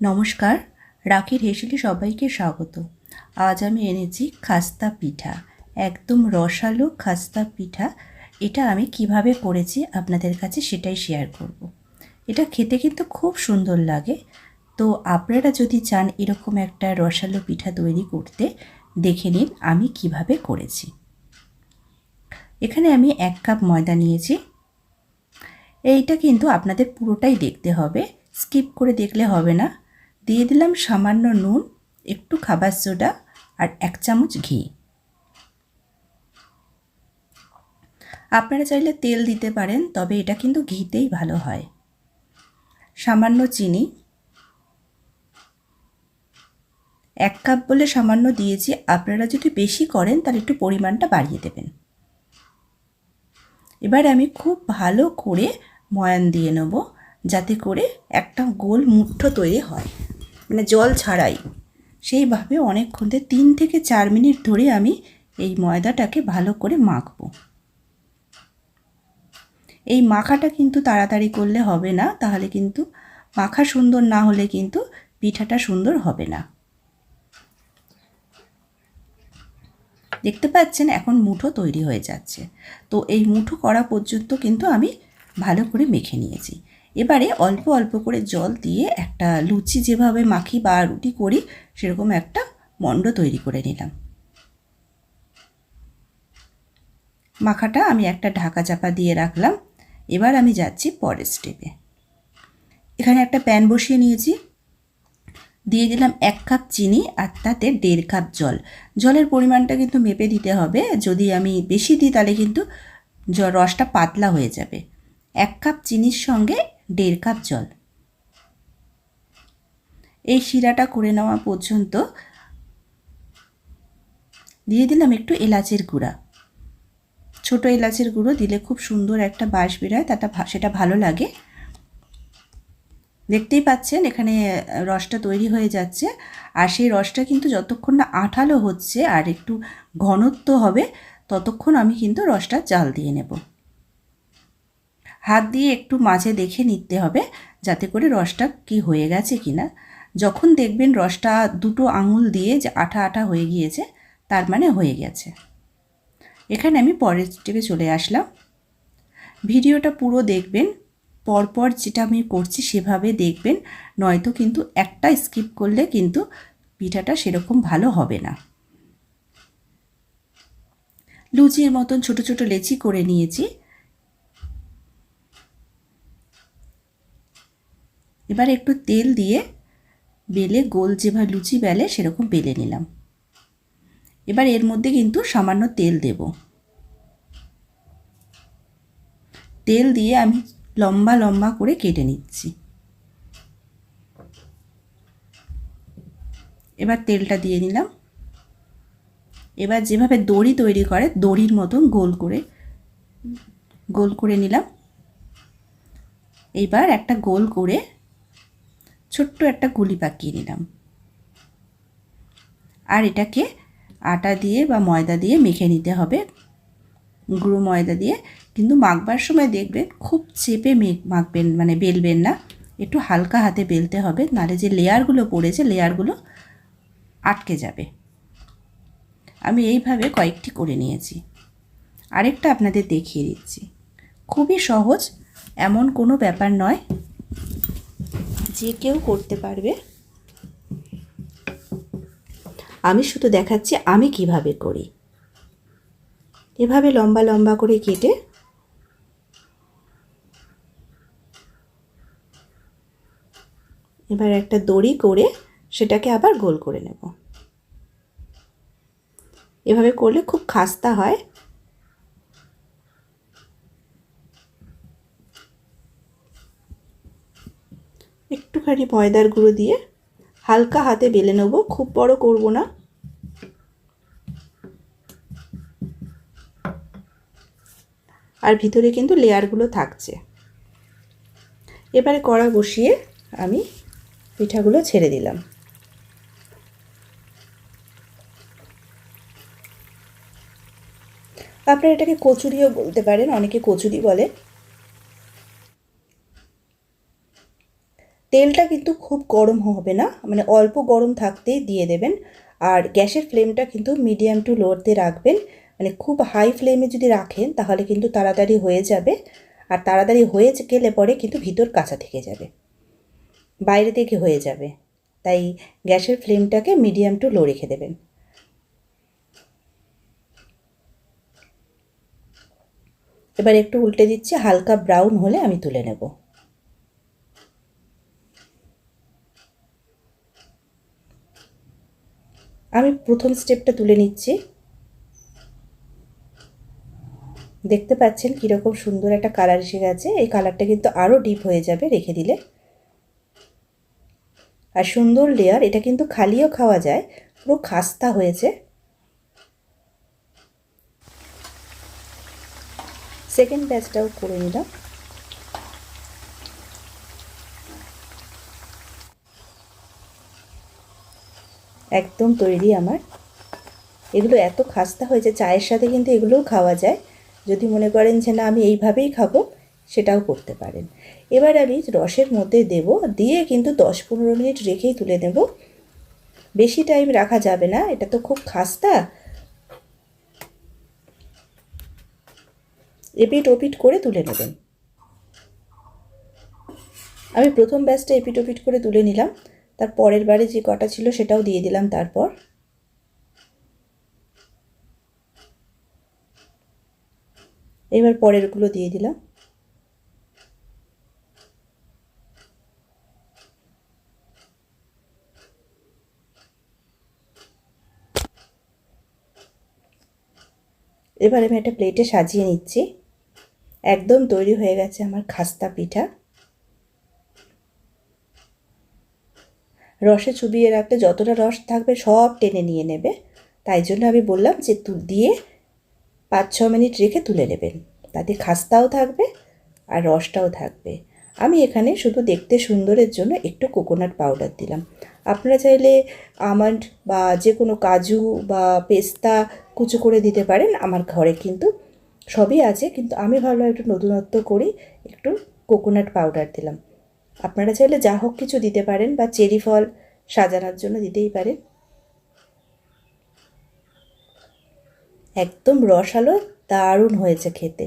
নমস্কার, রাখির হেসেলি সবাইকে স্বাগত। আজ আমি এনেছি খাস্তা পিঠা, একদম রসালো খাস্তা পিঠা। এটা আমি কীভাবে করেছি আপনাদের কাছে সেটাই শেয়ার করব। এটা খেতে কিন্তু খুব সুন্দর লাগে। তো আপনারা যদি চান এরকম একটা রসালো পিঠা তৈরি করতে, দেখে নিন আমি কীভাবে করেছি। এখানে আমি এক কাপ ময়দা নিয়েছি। এইটা কিন্তু আপনাদের পুরোটাই দেখতে হবে। স্কিপ করে দেখলে হবে না। দিয়ে দিলাম সামান্য নুন, একটু খাবার সোডা আর এক চামচ ঘি। আপনারা চাইলে তেল দিতে পারেন, তবে এটা কিন্তু ঘিতেই ভালো হয়। সামান্য চিনি। এক কাপ বলে সামান্য দিয়েছি, আপনারা যদি বেশি করেন তাহলে একটু পরিমাণটা বাড়িয়ে দেবেন। এবার আমি খুব ভালো করে ময়ান দিয়ে নেব, যাতে করে একটা গোল মুঠো তৈরি হয়। মানে জল ছাড়াই। সেইভাবে অনেকক্ষণ ধরে তিন থেকে চার মিনিট ধরে আমি এই ময়দাটাকে ভালো করে মাখবো। এই মাখাটা কিন্তু তাড়াতাড়ি করলে হবে না, তাহলে কিন্তু মাখা সুন্দর না হলে কিন্তু পিঠাটা সুন্দর হবে না। দেখতে পাচ্ছেন এখন মুঠো তৈরি হয়ে যাচ্ছে। তো এই মুঠো করা পর্যন্ত কিন্তু আমি ভালো করে মেখে নিয়েছি। এবারে অল্প অল্প করে জল দিয়ে একটা লুচি যেভাবে মাখি বা রুটি করি, সেরকম একটা মণ্ড তৈরি করে নিলাম। মাখাটা আমি একটা ঢাকা চাপা দিয়ে রাখলাম। এবার আমি যাচ্ছি পরের স্টেপে এখানে একটা প্যান বসিয়ে নিয়েছি। দিয়ে দিলাম এক কাপ চিনি আর তাতে দেড় কাপ জল। জলের পরিমাণটা কিন্তু মেপে দিতে হবে। যদি আমি বেশি দিই, তাহলে কিন্তু রসটা পাতলা হয়ে যাবে। এক কাপ চিনির সঙ্গে দেড় কাপ জল। এই শিরাটা করে নেওয়া পর্যন্ত দিয়ে দিলাম একটু এলাচের গুঁড়া। ছোট এলাচের গুঁড়ো দিলে খুব সুন্দর একটা বাঁশ বেরোয় তাটা সেটা ভালো লাগে। দেখতেই পাচ্ছেন এখানে রসটা তৈরি হয়ে যাচ্ছে। আর সেই রসটা কিন্তু যতক্ষণ না আঠালো হচ্ছে আর একটু ঘনত্ব হবে, ততক্ষণ আমি কিন্তু রসটা জাল দিয়ে নেব। হাত দিয়ে একটু মাঝে দেখে নিতে হবে, যাতে করে রসটা কি হয়ে গেছে কি না যখন দেখবেন রসটা দুটো আঙুল দিয়ে যে আঠা আঠা হয়ে গিয়েছে, তার মানে হয়ে গেছে। এখানে আমি পরের স্টেপে চলে আসলাম। ভিডিওটা পুরো দেখবেন, পরপর যেটা আমি করছি সেভাবে দেখবেন, নয়তো কিন্তু একটা স্কিপ করলে কিন্তু পিঠাটা সেরকম ভালো হবে না। লুচির মতন ছোট ছোট লেচি করে নিয়েছি। এবার একটু তেল দিয়ে বেলে গোল যেভাবে লুচি বেলে সেরকম বেলে নিলাম। এবার এর মধ্যে কিন্তু সামান্য তেল দেব। তেল দিয়ে আমি লম্বা লম্বা করে কেটে নিচ্ছি। এবার তেলটা দিয়ে নিলাম। এবার যেভাবে দড়ি তৈরি করে দড়ির মতন গোল করে গোল করে নিলাম। এইবার একটা গোল করে ছোট্ট একটা গুলি পাকিয়ে নিলাম। আর এটাকে আটা দিয়ে বা ময়দা দিয়ে মেখে নিতে হবে। গুঁড়ো ময়দা দিয়ে। কিন্তু মাখবার সময় দেখবেন খুব চেপে মাখবেন মানে বেলবেন না। একটু হালকা হাতে বেলতে হবে নাহলে যে লেয়ারগুলো পড়েছে, লেয়ারগুলো আটকে যাবে। আমি এইভাবে কয়েকটি করে নিয়েছি। আরেকটা আপনাদের দেখিয়ে দিচ্ছি। খুবই সহজ, এমন কোনো ব্যাপার নয় যে কেউ করতে পারবে। আমি শুধু দেখাচ্ছি আমি কীভাবে করি। এভাবে লম্বা লম্বা করে কেটে এবার একটা দড়ি করে সেটাকে আবার গোল করে নেব। এভাবে করলে খুব খাস্তা হয়। একটুখানি ময়দার গুঁড়ো দিয়ে। হালকা হাতে বেলে নেব, খুব বড় করব না। আর ভিতরে কিন্তু লেয়ারগুলো থাকছে। এবারে কড়া বসিয়ে আমি পিঠাগুলো ছেড়ে দিলাম। আপনারা এটাকে কচুরিও বলতে পারেন, অনেকে কচুরি বলে। তেলটা কিন্তু খুব গরম হবে না মানে অল্প গরম থাকতেই দিয়ে দেবেন। আর গ্যাসের ফ্লেমটা কিন্তু মিডিয়াম টু লোতে রাখবেন মানে খুব হাই ফ্লেমে যদি রাখেন তাহলে কিন্তু তাড়াতাড়ি হয়ে যাবে। আর তাড়াতাড়ি হয়ে গেলে পরে কিন্তু ভিতর কাঁচা থেকে যাবে, বাইরে থেকে হয়ে যাবে। তাই গ্যাসের ফ্লেমটাকে মিডিয়াম টু লো রেখে দেবেন। এবার একটু উল্টে দিচ্ছি, হালকা ব্রাউন হলে আমি তুলে নেব। আমি প্রথম স্টেপটা তুলে নিচ্ছি। দেখতে পাচ্ছেন কীরকম সুন্দর একটা কালার এসে গেছে। এই কালারটা কিন্তু আরও ডিপ হয়ে যাবে রেখে দিলে। আর সুন্দর লেয়ার এটা কিন্তু খালিও খাওয়া যায়, পুরো খাস্তা হয়েছে। সেকেন্ড ব্যাচটাও করে নিলাম। একদম তৈরি আমার। এগুলো এত খাস্তা হয়েছে চায়ের সাথে কিন্তু এগুলোও খাওয়া যায়। যদি মনে করেন যে না, আমি এইভাবেই খাব, সেটাও করতে পারেন। এবার আমি রসের মধ্যে দেব, দিয়ে কিন্তু দশ পনেরো মিনিট রেখেই তুলে দেব বেশি টাইম রাখা যাবে না, এটা তো খুব খাস্তা। এপিট ওপিট করে তুলে নেবেন। আমি প্রথম ব্যাচটা এপিট ওপিট করে তুলে নিলাম। তার পরের বারে যে কটা ছিল সেটাও দিয়ে দিলাম তারপর। এবার পরেরগুলো দিয়ে দিলাম। এবার আমি একটা প্লেটে সাজিয়ে নিচ্ছি। একদম তৈরি হয়ে গেছে আমার খাস্তা পিঠা। রসে চুবিয়ে রাখলে যতটা রস থাকবে সব টেনে নিয়ে নেবে। তাই জন্য আমি বললাম যে তু, দিয়ে পাঁচ, ছ মিনিট রেখে তুলে নেবেন। তাতে খাস্তাও থাকবে আর রসটাও থাকবে। আমি এখানে শুধু দেখতে সুন্দরের জন্য একটু কোকোনাট পাউডার দিলাম। আপনারা চাইলে আমন্ড বা যে কোনো কাজু বা পেস্তা কুচো করে দিতে পারেন। আমার ঘরে কিন্তু সবই আছে। কিন্তু আমি ভাবলাম একটু নতুনত্ব করি একটু কোকোনাট পাউডার দিলাম। আপনারা চাইলে যা হোক কিছু দিতে পারেন বা চেরি ফল সাজানোর জন্য দিতেই পারেন। একদম রসালো, দারুণ হয়েছে খেতে।